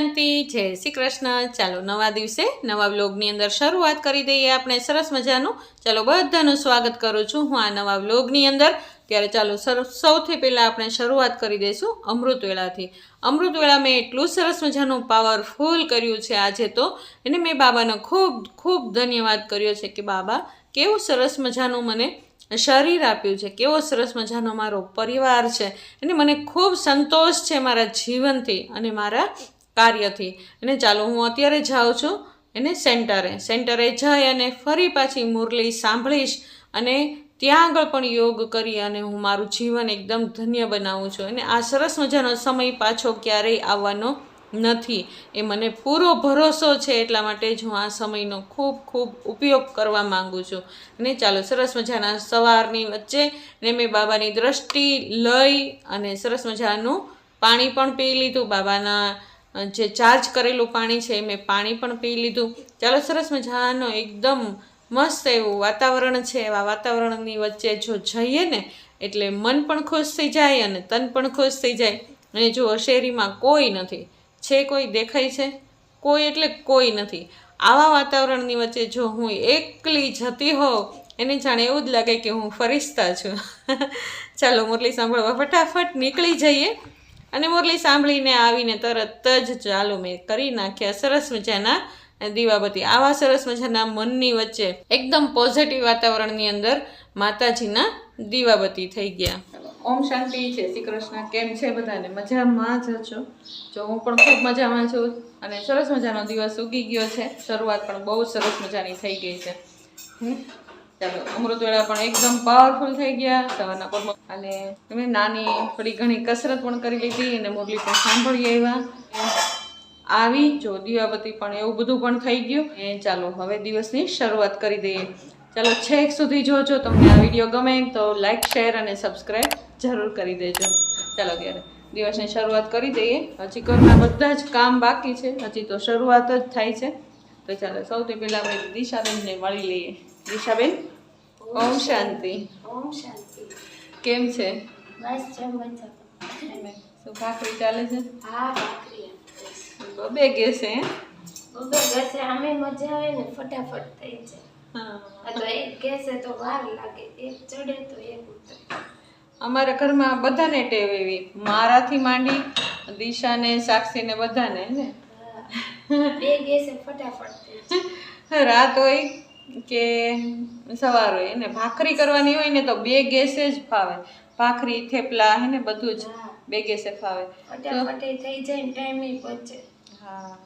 શાંતિ, જય શ્રી કૃષ્ણ. ચાલો નવા દિવસે નવા વ્લોગની અંદર શરૂઆત કરી દઈએ આપણે. સરસ મજાનું. ચાલો બધાનું સ્વાગત કરું છું હું આ નવા વ્લોગની અંદર. ત્યારે ચાલો સૌથી પહેલાં આપણે શરૂઆત કરી દઈશું અમૃતવેળાથી. અમૃતવેળા મેં એટલું સરસ મજાનું પાવરફુલ કર્યું છે આજે તો. એને મેં બાબાનો ખૂબ ખૂબ ધન્યવાદ કર્યો છે કે બાબા, કેવું સરસ મજાનું મને શરીર આપ્યું છે, કેવો સરસ મજાનો મારો પરિવાર છે. અને મને ખૂબ સંતોષ છે મારા જીવનથી અને મારા કાર્યથી. અને ચાલો હું અત્યારે જાઉં છું એને સેન્ટરે. સેન્ટરે જઈ અને ફરી પાછી મુરલી સાંભળીશ અને ત્યાં આગળ પણ યોગ કરી અને હું મારું જીવન એકદમ ધન્ય બનાવું છું. અને આ સરસ મજાનો સમય પાછો ક્યારેય આવવાનો નથી. એ મને પૂરો ભરોસો છે એટલા માટે જ હું આ સમયનો ખૂબ ખૂબ ઉપયોગ કરવા માગું છું. અને ચાલો સરસ મજાના સવારની વચ્ચે ને મેં બાબાની દ્રષ્ટિ લઈ અને સરસ મજાનું પાણી પણ પી લીધું. બાબાના જે ચાર્જ કરેલું પાણી છે મેં પાણી પણ પી લીધું. ચાલો, સરસ મજાનો એકદમ મસ્ત એવું વાતાવરણ છે. એવા વાતાવરણની વચ્ચે જો જઈએ ને, એટલે મન પણ ખુશ થઈ જાય અને તન પણ ખુશ થઈ જાય. અને જો શેરીમાં કોઈ નથી, છે કોઈ દેખાય છે? કોઈ એટલે કોઈ નથી. આવા વાતાવરણની વચ્ચે જો હું એકલી જતી હોઉં, એને જાણે એવું જ લાગે કે હું ફરિશ્તા છું. ચાલો, મુરલી સાંભળવા ફટાફટ નીકળી જઈએ. અને મુરલી સાંભળીને આવીને તરત જ ચાલુ મેં કરી નાખ્યા. સરસ મજાના દીવાબત્તી. આવા સરસ મજાના મનની વચ્ચે એકદમ પોઝિટિવ વાતાવરણની અંદર માતાજીના દીવાબત્તી થઈ ગયા. ઓમ શાંતિ છે, શ્રી કૃષ્ણ. કેમ છે બધાને? મજામાં જ છો? જો હું પણ ખૂબ મજામાં છું અને સરસ મજાનો દિવસ ઉગી ગયો છે. શરૂઆત પણ બહુ સરસ મજાની થઈ ગઈ છે. ચાલો અમૃતવેળા પણ એકદમ પાવરફુલ થઈ ગયા. સવારના પરમાં અને તમે નાની થોડી ઘણી કસરત પણ કરી લીધી અને મુરલી પણ સાંભળી આવ્યા. આવી, જો દીવાબત્તી પણ એવું બધું પણ થઈ ગયું. એ ચાલો હવે દિવસની શરૂઆત કરી દઈએ. ચાલો છેક સુધી જોજો. તમને આ વીડિયો ગમે તો લાઇક શેર અને સબસ્ક્રાઈબ જરૂર કરી દેજો. ચાલો ત્યારે દિવસની શરૂઆત કરી દઈએ. હજી ઘરના બધા જ કામ બાકી છે. હજી તો શરૂઆત જ થાય છે. તો ચાલો સૌથી પહેલાં આપણે દિશાબેનને મળી લઈએ. દિશાબેન? ઓમ શાંતિ. ઓમ શાંતિ. કેમ છે? બસ જો મજા. શું ભાખરી ચાલે છે? હા ભાખરી બબે ગેસે? બબે ગેસે. આમે મજા આવે ને ફટાફટ થઈ જાય. હા. તો એક ગેસે તો વાર લાગે એક ચડે તો એક ઉતરે. અમારા ઘરમાં બધાને ટેવ એવી. મારાથી માંડી દિશાને સાક્ષીને બધાને ને? બે ગેસે ફટાફટ રાત હોય કે સવાર હોય એને ભાખરી કરવાની હોય ને તો બે ગેસે જ ફાવે. ભાખરી થેપલા હે ને બધું જ બે ગેસે ફાવે. થઈ જાય ટાઈમ બચે. હા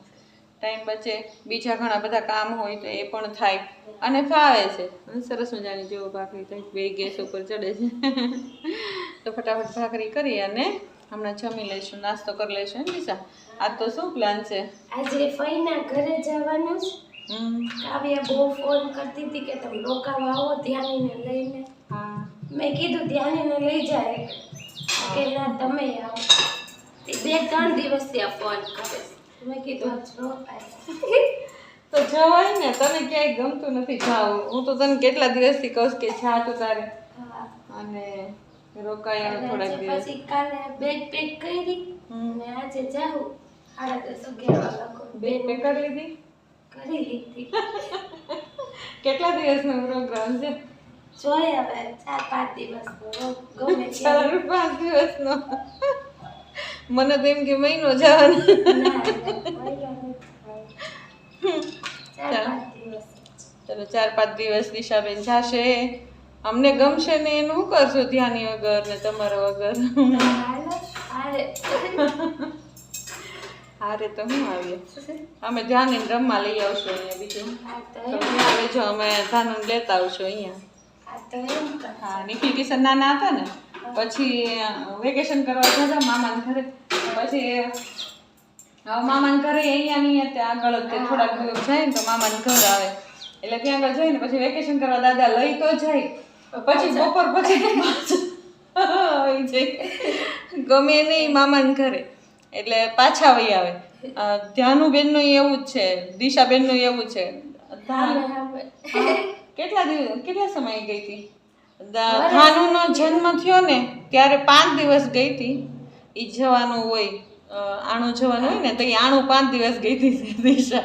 ટાઈમ બચે. બીજા ઘણા બધા કામ હોય તો એ પણ થાય. અને ફાવે છે. સરસ મજાની જેવો ભાખરી થાય. બે ગેસ ઉપર ચડે છે. તો ફટાફટ ભાખરી કરી અને હમણાં જમી લઈશું. નાસ્તો કરી લઈશું. એમ આ તો શું પ્લાન છે? આજે ફઈના ઘરે જવાનું છે કાવ્યા બહુ ફોન કરતી હતી કે તમે રોકાવા આવો ધ્યાનીને લઈને. મેં કીધું ધ્યાનીને લઈ જાય. કે ના તમે આવો. બે ત્રણ દિવસ ત્યાં ફોન કરે મેં કીધું તો જવાય ને તને ક્યાંય ગમતું નથી જાવું. હું તો તને કેટલા દિવસથી કહું કે જા તું તારે. અને રોકાયા થોડા થોડાક દિવસ. પછી કાલે બેગ પેક કરી. અને આજે જાઉં. સાડા દસ અગિયાર બેગ પેક કરી લીધી? કરી લીધી. કેટલા દિવસનો પ્રોગ્રામ છે? જોઈએ હવે ચાર પાંચ દિવસ ગમે ચાર પાંચ દિવસનો. મને તો એમ કે મહિનો જવાનો. ચલો ચાર પાંચ દિવસ દિશાબેન જાશે. અમને ગમશે ને એનું શું કરશું ધ્યાની વગર ને તમારા વગર? હારે. તો હું આવીએ. અમે જાનીને રમવા લઈ આવશું અહીંયા બીજું. આ તો તો એમ. ત્યાં લેજો અમે ધાનું લેતા આવશું અહીંયા. હા નિખિલ કિશન નાના હતા ને પછી વેકેશન કરવા જતા મામાને ઘરે. પછી મામાને ઘરે અહીંયા નહીં ત્યાં આગળ જ તે થોડાક દિવસ જાય ને તો મામાને ઘર આવે. એટલે ત્યાં આગળ જઈને પછી વેકેશન કરવા દાદા લઈ તો જાય. પછી બપોર પછી આવી ગમે નહીં મામાને ઘરે. એટલે પાછા વહી આવે. ધ્યાનુ બેનનું એવું જ છે દિશાબેનનું એવું છે. કેટલા દિવસ કેટલા સમય ગઈ હતી? ધાનુ ધાનુનો જન્મ થયો ને ત્યારે પાંચ દિવસ ગઈ હતી. એ જવાનું હોય આણું જવાનું હોય ને તો એ આણું પાંચ દિવસ ગઈ હતી દિશા.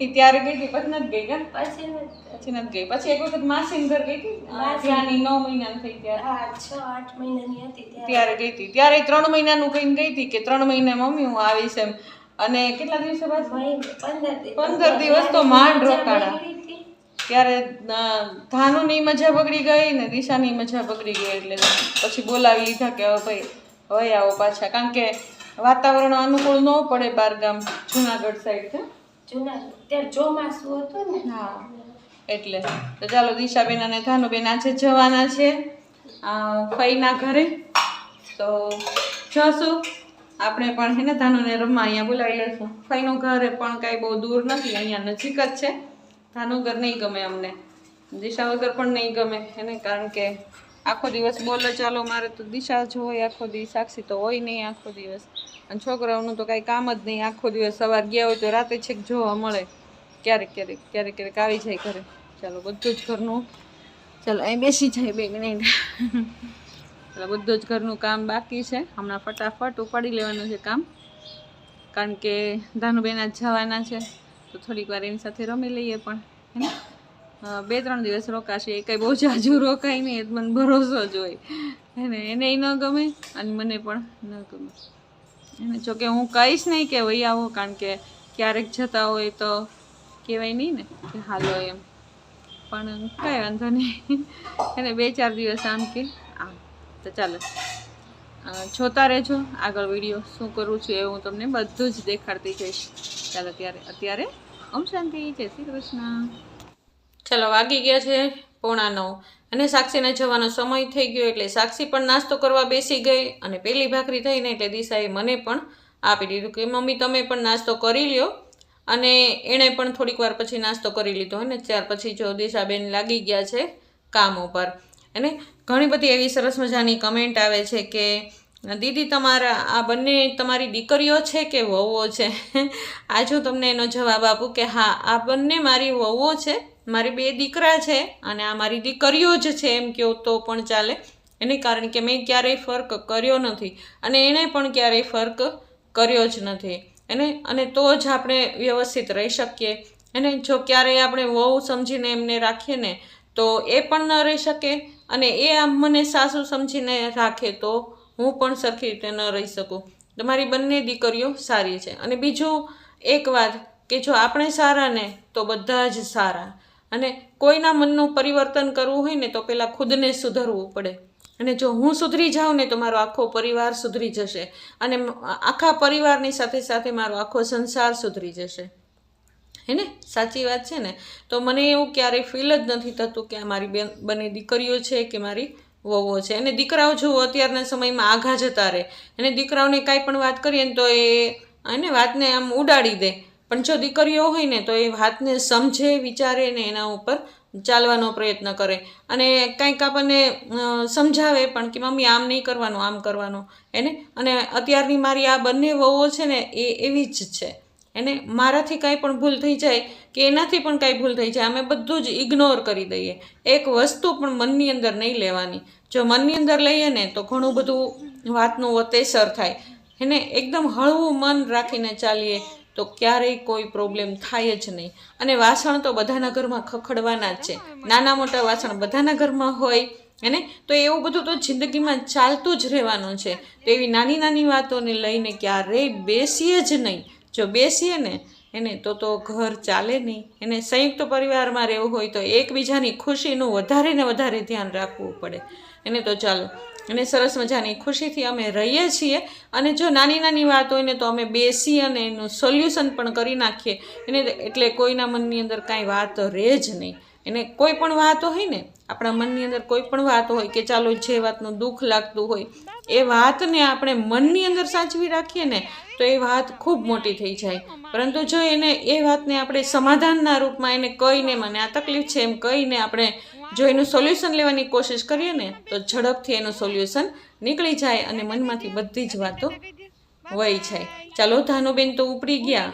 એ ત્યારે ગઈ હતી પછી નથી ગઈ કા? પછી ને પછી નથી ગઈ. પછી એક વખત માસી ઘર ગઈ હતી? ત્યાંની નવ મહિનાની થઈ ત્યારે. હા છ આઠ મહિનાની હતી ત્યારે. ગઈ હતી. ત્યારે ત્રણ મહિનાનું કહીને ગઈ હતી કે ત્રણ મહિને મમ્મી હું આવીશ એમ. અને કેટલા દિવસે પાછું? પંદર દિવસ. પંદર દિવસ તો માંડ રોકાણા. ત્યારે ધાનુની મજા બગડી ગઈ ને દિશાની મજા બગડી ગઈ એટલે પછી બોલાવી લીધા કે હવે ભાઈ હવે આવો પાછા. કારણ કે વાતાવરણ અનુકૂળ ન પડે બારગામ જુનાગઢ સાઈડ ત્યારે ચોમાસું હતું ને. હા, એટલે. તો ચાલો, દિશાબેન અને ધાનુબેન આજે જવાના છે ફઈના ઘરે. તો જશું. આપણે પણ હે ને ધાનુને રમવા અહીંયા બોલાવી લઈશું. ફઈનું ઘર પણ કાંઈ બહુ દૂર નથી, અહીંયા નજીક જ છે. ધાનું ઘર નહીં ગમે અમને. દિશા વગર પણ નહીં ગમે એને કારણ કે આખો દિવસ બોલો ચાલો, મારે તો દિશા જ હોય આખો દિવસ સાક્ષી તો હોય નહીં આખો દિવસ. અને છોકરાઓનું તો કાંઈ કામ જ નહીં. આખો દિવસ સવાર ગયા હોય તો રાતે છેક જોવા મળે. ક્યારેક ક્યારેક ક્યારેક ક્યારેક આવી જાય ઘરે. ચાલો, બધું જ ઘરનું. ચાલો, અહીં બેસી જાય બે મિનિટ. ચાલો, બધું જ ઘરનું કામ બાકી છે. હમણાં ફટાફટ ઉપાડી લેવાનું છે કામ. કારણ કે ધાનુબેન આજ જવાના છે. તો થોડીક વાર એની સાથે રમી લઈએ પણ, હે બે, ત્રણ દિવસ રોકાશે. એ કંઈ બહુ જાજુ રોકાય નહીં. મને ભરોસો જ હોય. હે ને? એને ન ગમે અને મને પણ ન ગમે. એને જોકે હું કહીશ નહીં કે વહી આવો, કારણ કે ક્યારેક જતા હોય તો કહેવાય નહીં ને કે હાલો એમ. પણ કાંઈ વાંધો નહીં. એને બે ચાર દિવસ આમ કે, આમ, તો ચાલો. જોતા રહેજો આગળ વીડિયો. શું કરું છું એ હું તમને બધું જ દેખાડતી જઈશ. ચાલો ત્યારે, અત્યારે. ઓમ શાંતિ. જય શ્રી કૃષ્ણ. ચાલો, વાગી ગયા છે. પોણા નવ અને સાક્ષીને જવાનો સમય થઈ ગયો એટલે સાક્ષી પણ નાસ્તો કરવા બેસી ગઈ અને પહેલી ભાખરી થઈને એટલે દિશાએ મને પણ આપી દીધું કે, મમ્મી, તમે પણ નાસ્તો કરી લ્યો. અને એણે પણ થોડીક વાર પછી નાસ્તો કરી લીધો અને ત્યાર પછી જો દિશાબેન લાગી ગયા છે કામ ઉપર. અને ઘણી બધી એવી સરસ મજાની કમેન્ટ આવે છે કે, દીદી, તમારા, આ બંને તમારી દીકરીઓ છે કે વહુઓ છે? આજ હું તમને એનો જવાબ આપું કે, હા, આ બંને મારી વહુઓ છે મારી બે દીકરા છે અને આ મારી દીકરીઓ જ છે એમ કહો તો પણ ચાલે. એને કારણ કે મેં ક્યારેય ફર્ક કર્યો નથી અને એણે પણ ક્યારેય ફર્ક કર્યો જ નથી. એને, અને તો જ આપણે વ્યવસ્થિત રહી શકીએ. એને જો ક્યારેય આપણે વહુ સમજીને એમને રાખીએ ને, તો એ પણ ન રહી શકે અને એ આમ મને સાસુ સમજીને રાખે તો હું પણ સરખી રીતે ન રહી શકું. તમારી બંને દીકરીઓ સારી છે. અને બીજું એક વાત કે જો આપણે સારા ને, તો બધા જ સારા. અને કોઈના મનનું પરિવર્તન કરવું હોય ને તો પહેલાં ખુદને સુધરવું પડે. અને જો હું સુધરી જાઉં ને તો મારો આખો પરિવાર સુધરી જશે. અને આખા પરિવારની સાથે સાથે મારો આખો સંસાર સુધરી જશે. હે ને? સાચી વાત છે ને? તો મને એવું ક્યારેય ફીલ જ નથી થતું કે આ મારી બેન, બંને દીકરીઓ છે કે મારી વહુઓ છે. અને દીકરાઓ જુઓ અત્યારના સમયમાં આઘા જતા રહે. અને દીકરાઓને કાંઈ પણ વાત કરીએ ને તો એ એને વાતને આમ ઉડાડી દે. પણ જો દીકરીઓ હોય ને તો એ વાતને સમજે, વિચારે ને એના ઉપર ચાલવાનો પ્રયત્ન કરે. અને કંઈક આપણને સમજાવે પણ કે મમ્મી આમ નહીં કરવાનું, આમ કરવાનું. એને? અને અત્યારની મારી આ બંને વહુઓ છે ને, એ એવી જ છે. એને મારાથી કાંઈ પણ ભૂલ થઈ જાય કે એનાથી પણ કાંઈ ભૂલ થઈ જાય, અમે બધું જ ઇગ્નોર કરી દઈએ. એક વસ્તુ પણ મનની અંદર નહીં લેવાની. જો મનની અંદર લઈએ ને, તો ઘણું બધું વાતનું વતેસર થાય. એને એકદમ હળવું મન રાખીને ચાલીએ. તો ક્યારેય કોઈ પ્રોબ્લેમ થાય જ નહીં. અને વાસણ તો બધાના ઘરમાં ખખડવાના જ છે. નાના મોટા વાસણ બધાના ઘરમાં હોય, એને? તો એવું બધું તો જિંદગીમાં ચાલતું જ રહેવાનું છે. તો એવી નાની નાની વાતોને લઈને ક્યારેય બેસીએ જ નહીં. જો બેસીએ ને, એને તો તો ઘર ચાલે નહીં. એને સંયુક્ત પરિવારમાં રહેવું હોય તો એકબીજાની ખુશીનું વધારે ને વધારે ધ્યાન રાખવું પડે. એને તો ચાલો અને સરસ મજાની ખુશીથી અમે રહીએ છીએ. અને જો નાની નાની વાત હોય ને તો અમે બેસી અને એનું સોલ્યુશન પણ કરી નાખીએ. એને એટલે કોઈના મનની અંદર કાંઈ વાત રહે જ નહીં. એને કોઈ પણ વાત હોય ને, આપણા મનની અંદર કોઈ પણ વાત હોય કે ચાલો જે વાતનું દુઃખ લાગતું હોય, એ વાતને આપણે મનની અંદર સાચવી રાખીએ ને, તો એ વાત ખૂબ મોટી થઈ જાય. પરંતુ જો એને એ વાતને આપણે સમાધાનના રૂપમાં એને કહીને, મને આ તકલીફ છે એમ કહીને આપણે જો એનું સોલ્યુશન લેવાની કોશિશ કરીએ ને, તો ઝડપથી એનું સોલ્યુશન નીકળી જાય અને મનમાંથી બધી જ વાતો વહી જાય. ચાલો, ધાનુબેન તો ઉપડી ગયા.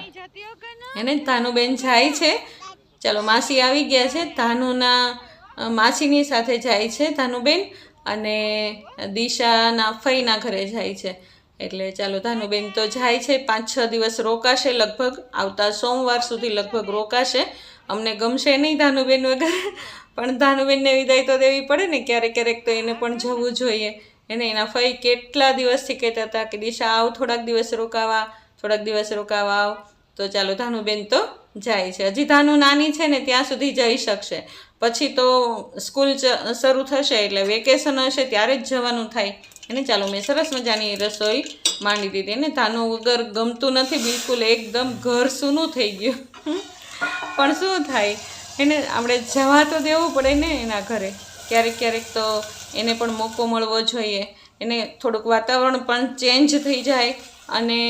એને ધાનુબેન જાય છે. ચાલો, માસી આવી ગયા છે. ધાનુના માસીની સાથે જાય છે ધાનુબેન અને દિશાના ફઈના ઘરે જાય છે. એટલે ચાલો, ધાનુબેન તો જાય છે. પાંચ, છ દિવસ રોકાશે લગભગ. આવતા સોમવાર સુધી લગભગ રોકાશે. અમને ગમશે નહીં ધાનુબેન વગર. પણ ધાનુબેનને વિદાય તો દેવી પડે ને ક્યારેક ક્યારેક તો એને પણ જવું જોઈએ. એને એના ફઈ કેટલા દિવસથી કહેતા હતા કે દિશા આવ, થોડાક દિવસ રોકાવા, થોડાક દિવસ રોકાવા આવ. તો ચાલો ધાનુબેન તો જાય છે. હજી ધાનુ નાની છે ને ત્યાં સુધી જઈ શકશે. પછી તો સ્કૂલ શરૂ થશે એટલે વેકેશન હશે ત્યારે જ જવાનું થાય. એને ચાલો મેં સરસ મજાની રસોઈ માંડી દીધી એને ધાનુ વગર ગમતું નથી, બિલકુલ એકદમ ઘર સૂનું થઈ ગયું. પણ શું થાય? એને આપણે જવા તો દેવું પડે ને એના ઘરે. ક્યારેક ક્યારેક તો એને પણ મોકો મળવો જોઈએ. એને થોડુંક વાતાવરણ પણ ચેન્જ થઈ જાય અને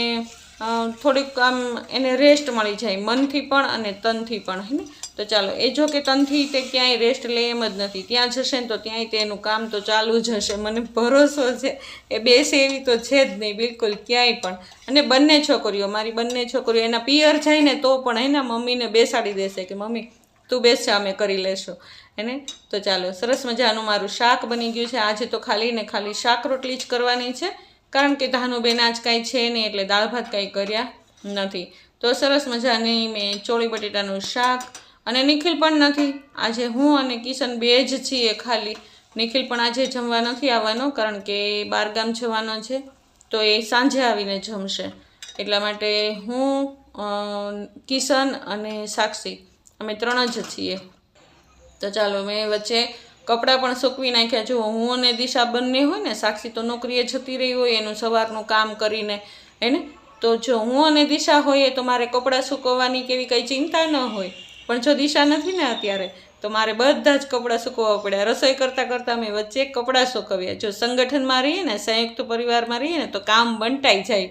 થોડીક આમ એને રેસ્ટ મળી જાય મનથી પણ અને તનથી પણ, હે ને? તો ચાલો, એ જો કે તનથી તે ક્યાંય રેસ્ટ લે એમ જ નથી. ત્યાં જશે ને તો ત્યાંય તેનું કામ તો ચાલુ જ હશે. મને ભરોસો છે. એ બેસે એવી તો છે જ નહીં, બિલકુલ ક્યાંય પણ. અને બંને છોકરીઓ, મારી બંને છોકરીઓ એના પિયર જાય ને તો પણ એના મમ્મીને બેસાડી દેશે કે, મમ્મી તું બેસ અમે કરી લેશો એને તો ચાલો, સરસ મજાનું મારું શાક બની ગયું છે. આજે તો ખાલી ને ખાલી શાક રોટલી જ કરવાની છે, કારણ કે ધાનુબેન આજ કાંઈ છે નહીં એટલે દાળ ભાત કાંઈ કર્યા નથી. તો સરસ મજાની મેં ચોળી બટેટાનું શાક અને નિખિલ પણ નથી. આજે હું અને કિશન બે જ છીએ ખાલી. નિખિલ પણ આજે જમવા નથી આવવાનો, કારણ કે બારગામ જવાનો છે, તો એ સાંજે આવીને જમશે. એટલા માટે હું કિશન અને સાક્ષી અમે ત્રણ જ છીએ. તો ચાલો, મેં વચ્ચે કપડાં પણ સૂકવી નાખ્યા. જો હું અને દિશા બંને હોય ને, સાક્ષી તો નોકરીએ જતી રહી હોય, એનું સવારનું કામ કરીને હેને તો જો હું અને દિશા હોઈએ તો મારે કપડાં સૂકવવાની કેવી કંઈ ચિંતા ન હોય. પણ જો દિશા નથી ને અત્યારે, તો મારે બધા જ કપડાં સૂકવવા પડ્યા. રસોઈ કરતાં કરતાં મેં વચ્ચે કપડાં સૂકવ્યા. જો સંગઠનમાં રહીએ ને, સંયુક્ત પરિવારમાં રહીએ ને, તો કામ બંટાઈ જાય.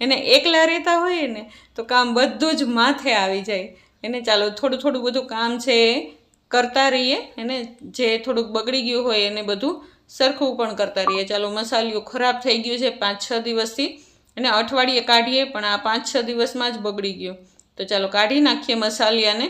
એને એકલા રહેતા હોઈએ ને, તો કામ બધું જ માથે આવી જાય. એને ચાલો થોડું થોડું બધું કામ છે એ કરતા રહીએ. એને જે થોડુંક બગડી ગયું હોય એને બધું સરખું પણ કરતા રહીએ. ચાલો મસાલિયું ખરાબ થઈ ગયું છે પાંચ છ દિવસથી. એને અઠવાડિયે કાઢીએ, પણ આ પાંચ છ દિવસમાં જ બગડી ગયું. તો ચાલો કાઢી નાખીએ મસાલિયાને.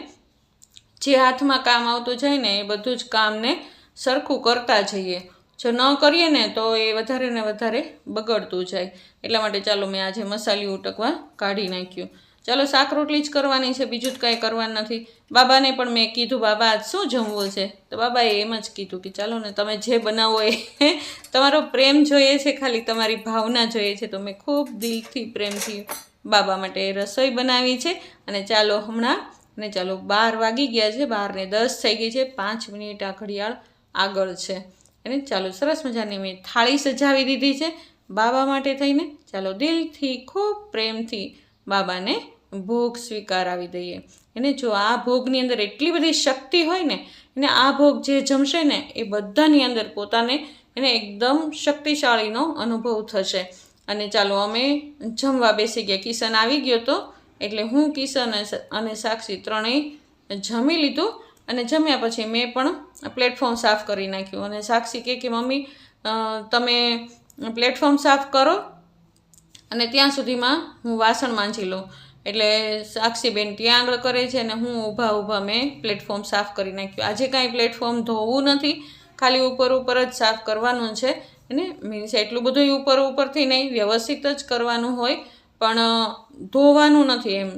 જે હાથમાં કામ આવતું જાય ને એ બધું જ કામને સરખું કરતા જઈએ. જો ન કરીએ ને તો એ વધારે ને વધારે બગડતું જાય. એટલા માટે ચાલો મેં આજે મસાલિયું ઉટકવા કાઢી નાખ્યું. ચાલો શાક રોટલી જ કરવાની છે, બીજું જ કાંઈ કરવાનું નથી. બાબાને પણ મેં કીધું, બાબા, આજ શું જમવું છે? તો બાબાએ એમ જ કીધું કે, ચાલો ને, તમે જે બનાવો એ તમારો પ્રેમ જોઈએ છે, ખાલી તમારી ભાવના જોઈએ છે. તો મેં ખૂબ દિલથી પ્રેમથી બાબા માટે રસોઈ બનાવી છે. અને ચાલો હમણાં, અને ચાલો બાર વાગી ગયા છે, બારને દસ થઈ ગઈ છે, પાંચ મિનિટ આ ઘડિયાળ આગળ છે. અને ચાલો સરસ મજાની મેં થાળી સજાવી દીધી છે બાબા માટે થઈને. ચાલો દિલથી, ખૂબ પ્રેમથી બાબાને ભોગ સ્વીકારાવી દઈએ. એને જો આ ભોગની અંદર એટલી બધી શક્તિ હોય ને, એને આ ભોગ જે જમશે ને, એ બધાની અંદર પોતાને એને એકદમ શક્તિશાળીનો અનુભવ થશે. અને ચાલો અમે જમવા બેસી ગયા. કિશન આવી ગયો તો, એટલે હું, કિશન અને- સાક્ષી ત્રણેય જમી લીધું અને જમ્યા પછી મેં પણ પ્લેટફોર્મ સાફ કરી નાખ્યું. અને સાક્ષી કહે કે, મમ્મી તમે પ્લેટફોર્મ સાફ કરો અને ત્યાં સુધીમાં હું વાસણ માંજી લઉં. એટલે સાક્ષીબેન ત્યાં આગળ કરે છે અને હું ઊભા ઊભા મેં પ્લેટફોર્મ સાફ કરી નાખ્યું. આજે કાંઈ પ્લેટફોર્મ ધોવું નથી. ખાલી ઉપર ઉપર જ સાફ કરવાનું છે. અને મીન્સ એટલું બધું ઉપર ઉપરથી નહીં, વ્યવસ્થિત જ કરવાનું હોય. પણ ધોવાનું નથી એમ.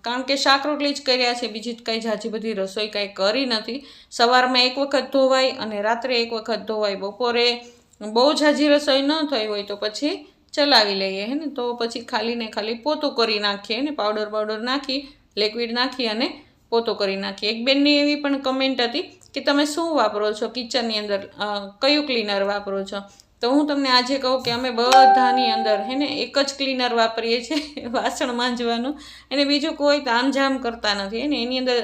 કારણ કે શાક રોટલી જ કર્યા છે. બીજી કંઈ જાજી બધી રસોઈ કાંઈ કરી નથી. સવારમાં એક વખત ધોવાય અને રાત્રે એક વખત ધોવાય. બપોરે બહુ જાજી રસોઈ ન થઈ હોય તો પછી ચલાવી લઈએ, હે ને? તો પછી ખાલી ને ખાલી પોતું કરી નાખીએ ને? પાવડર પાવડર નાખી લિક્વિડ નાખી અને પોતો કરી નાખીએ. એક બેનની એવી પણ કમેન્ટ હતી કે તમે શું વાપરો છો કિચનની અંદર? કયું ક્લીનર વાપરો છો? તો હું તમને આજે કહું કે અમે બધાની અંદર, હે ને, એક જ ક્લીનર વાપરીએ છીએ, વાસણ માંજવાનું. અને બીજું કોઈ તામઝામ કરતા નથી, હે ને? એની અંદર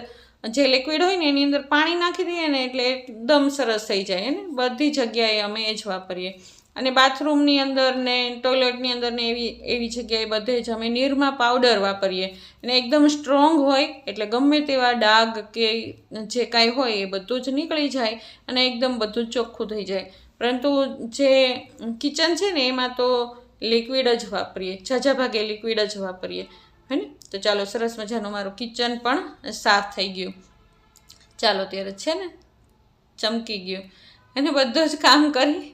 જે લિક્વિડ હોય ને, એની અંદર પાણી નાખી દઈએ ને એટલે એકદમ સરસ થઈ જાય ને? બધી જગ્યાએ અમે એ જ વાપરીએ. અને બાથરૂમની અંદર ને ટોયલેટની અંદર ને એવી એવી જગ્યાએ બધે જ અમે નિરમા પાવડર વાપરીએ. અને એકદમ સ્ટ્રોંગ હોય, એટલે ગમે તેવા ડાઘ કે જે કાંઈ હોય એ બધું જ નીકળી જાય અને એકદમ બધું જ ચોખ્ખું થઈ જાય. પરંતુ જે કિચન છે ને એમાં તો લિક્વિડ જ વાપરીએ, ઝાઝા ભાગે લિક્વિડ જ વાપરીએ. હે ને? તો ચાલો સરસ મજાનું મારું કિચન પણ સાફ થઈ ગયું. ચાલો ત્યારે છે ને? ચમકી ગયું. અને બધું જ કામ કરી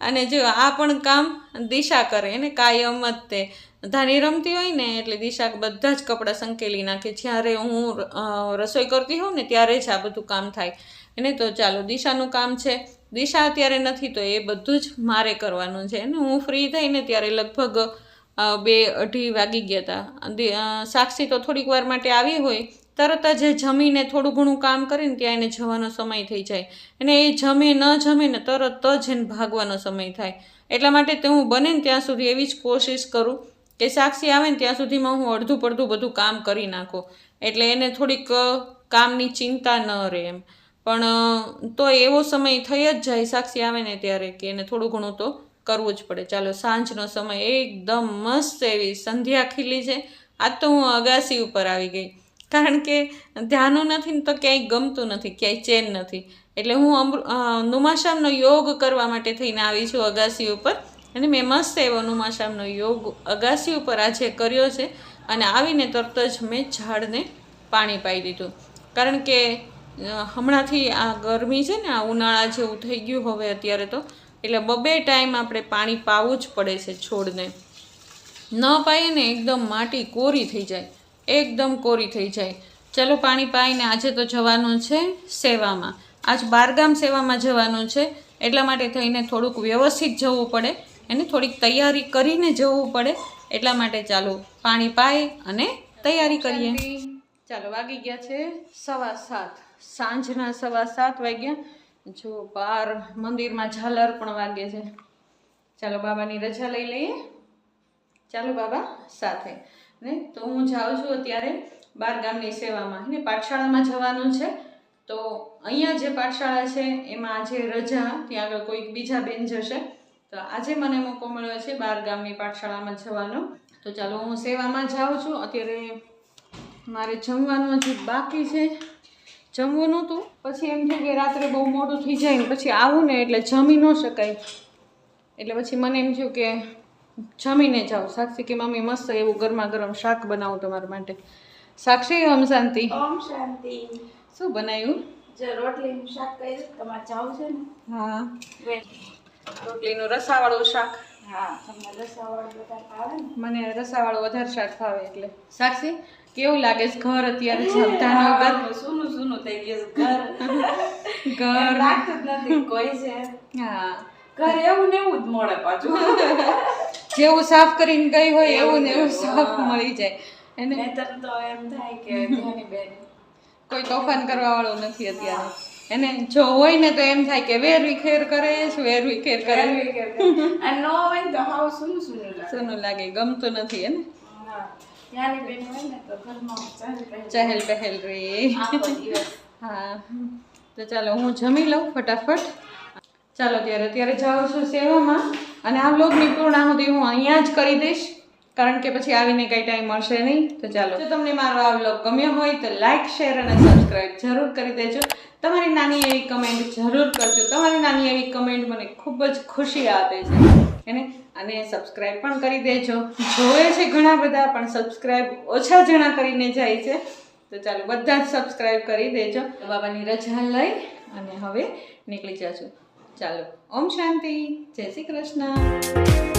અને જો આ પણ કામ દિશા કરે, એને કાયમ જ તે. ધાની રમતી હોય ને, એટલે દિશા બધા જ કપડાં સંકેલી નાખે. જ્યારે હું રસોઈ કરતી હોઉં ને, ત્યારે જ આ બધું કામ થાય. એને તો ચાલો, દિશાનું કામ છે. દિશા અત્યારે નથી, તો એ બધું જ મારે કરવાનું છે. અને હું ફ્રી થઈને ત્યારે લગભગ બે અઢી વાગી ગયા હતા સાક્ષી તો થોડીક વાર માટે આવી હોય તરત જ જમીને થોડું ઘણું કામ કરીને ત્યાં એને જવાનો સમય થઈ જાય. અને એ જમે ન જમે ને તરત જ એને ભાગવાનો સમય થાય. એટલા માટે તો હું બને ને ત્યાં સુધી એવી જ કોશિશ કરું કે સાક્ષી આવે ને ત્યાં સુધીમાં હું અડધું પડધું બધું કામ કરી નાખું. એટલે એને થોડીક કામની ચિંતા ન રહે એમ. પણ તો એવો સમય થઈ જ જાય સાક્ષી આવે ને ત્યારે કે એને થોડું ઘણું તો કરવું જ પડે. ચાલો, સાંજનો સમય. એકદમ મસ્ત એવી સંધ્યા ખીલી છે. આજ તો હું અગાસી ઉપર આવી ગઈ. કારણ કે ધ્યાનો નથી ને તો ક્યાંય ગમતું નથી, ક્યાંય ચેન નથી. એટલે હું નુમાશામનો યોગ કરવા માટે થઈને આવી છું અગાસી ઉપર. અને મેં મસ્ત એવો નુમાશામનો યોગ અગાસી ઉપર આજે કર્યો છે. અને આવીને તરત જ મેં ઝાડને પાણી પાઈ દીધું. કારણ કે હમણાંથી આ ગરમી છે ને, આ ઉનાળા જેવું થઈ ગયું હવે અત્યારે તો. એટલે બબે ટાઈમ આપણે પાણી પાવું જ પડે છે છોડને. ન પાઈએ ને એકદમ માટી કોરી થઈ જાય. એકદમ કોરી થઈ જાય. ચલો પાણી પાઈને આજે તો જવાનું છે સેવામાં. આજ બારગામ સેવામાં જવાનું છે. એટલા માટે થઈને થોડુંક વ્યવસ્થિત જવું પડે એને થોડીક તૈયારી કરીને જવું પડે. એટલા માટે ચાલો પાણી પાઈ અને તૈયારી કરીએ. ચાલો વાગી ગયા છે સવા સાત. સાંજના સવા સાત વાગ્યા. જો બાર મંદિરમાં ઝાલર પણ વાગે છે. ચાલો બાબાની રજા લઈ લઈએ. ચાલો બાબા સાથે. ને? તો હું જાઉં છું અત્યારે બાર ગામની સેવામાં. ને? પાઠશાળામાં જવાનું છે. તો અહીંયા જે પાઠશાળા છે, એમાં આજે રજા, ત્યાં આગળ કોઈક બીજા બેન જશે. તો આજે મને મોકો મળ્યો છે બાર ગામની પાઠશાળામાં જવાનો. તો ચાલો, હું સેવામાં જાઉં છું. અત્યારે મારે જમવાનું હજી બાકી છે. જમવું નહોતું પછી એમ થયું કે રાત્રે બહુ મોડું થઈ જાય ને પછી આવું ને એટલે જમી ન શકાય. એટલે પછી મને એમ થયું કે જમીને જાઓ. સાક્ષી કે મમ્મી મસ્ત એવું ગરમા ગરમ શાક બનાવું તમારા માટે. સાક્ષી ઓમ શાંતિ. ઓમ શાંતિ. શું બનાવ્યું જે રોટલી શાક કર્યું તમારે જાવું છે ને? હા. રોટલીનું રસાવાળું શાક. હા તમને રસાવાળું બધા ભાવે મને રસાવાળું વધારે શાક ભાવે એટલે. સાક્ષી કેવું લાગે છે ઘર અત્યારે જમતાનું? ઘર ઘર સૂનું સૂનું થઈ ગયું ઘર. ઘર. લાગતું જ નથી કોઈ છે. હા. ઘર એવું ને એવું જ મળે પાછું. જેવું સાફ કરીને ગઈ હોય એવું ને એવું સાફ મળી જાય. એને નહીતર તો એમ થાય કે ધ્યાની બેન. કોઈ તોફાન કરવા વાળો નથી અત્યારે. એને જો હોય ને તો એમ થાય કે વેર વિખેર કરે શું વેર વિખેર કરે. અને નો હોય તો હાવ સુનું સુનું લાગે. સુનું લાગે ગમતું નથી એને. હા. બેન હોય ને તો ઘરમાં ચહેલ પહેલ રે આખો હા. તો ચાલો હું જમી લઉં ફટાફટ. ચાલો ત્યારે અત્યારે જાઉં છું સેવામાં અને આ વ્લોગની પૂર્ણાહુતિ હું અહીંયા જ કરી દઈશ. કારણ કે પછી આવીને કંઈ ટાઈમ મળશે નહીં. તો ચાલો, જો તમને મારો આ બ્લોગ ગમ્યો હોય તો લાઇક શેર અને સબસ્ક્રાઈબ જરૂર કરી દેજો. તમારી નાની એવી કમેન્ટ જરૂર કરજો. તમારી નાની એવી કમેન્ટ મને ખૂબ જ ખુશી આપે છે. એને, અને સબસ્ક્રાઈબ પણ કરી દેજો. જોવે છે ઘણા બધા, પણ સબસ્ક્રાઈબ ઓછા જણા કરીને જાય છે. તો ચાલો, બધા જ સબસ્ક્રાઈબ કરી દેજો. બાબાની રજા લઈ અને હવે નીકળી જશું. ચાલો ઓમ શાંતિ જય શ્રી કૃષ્ણ.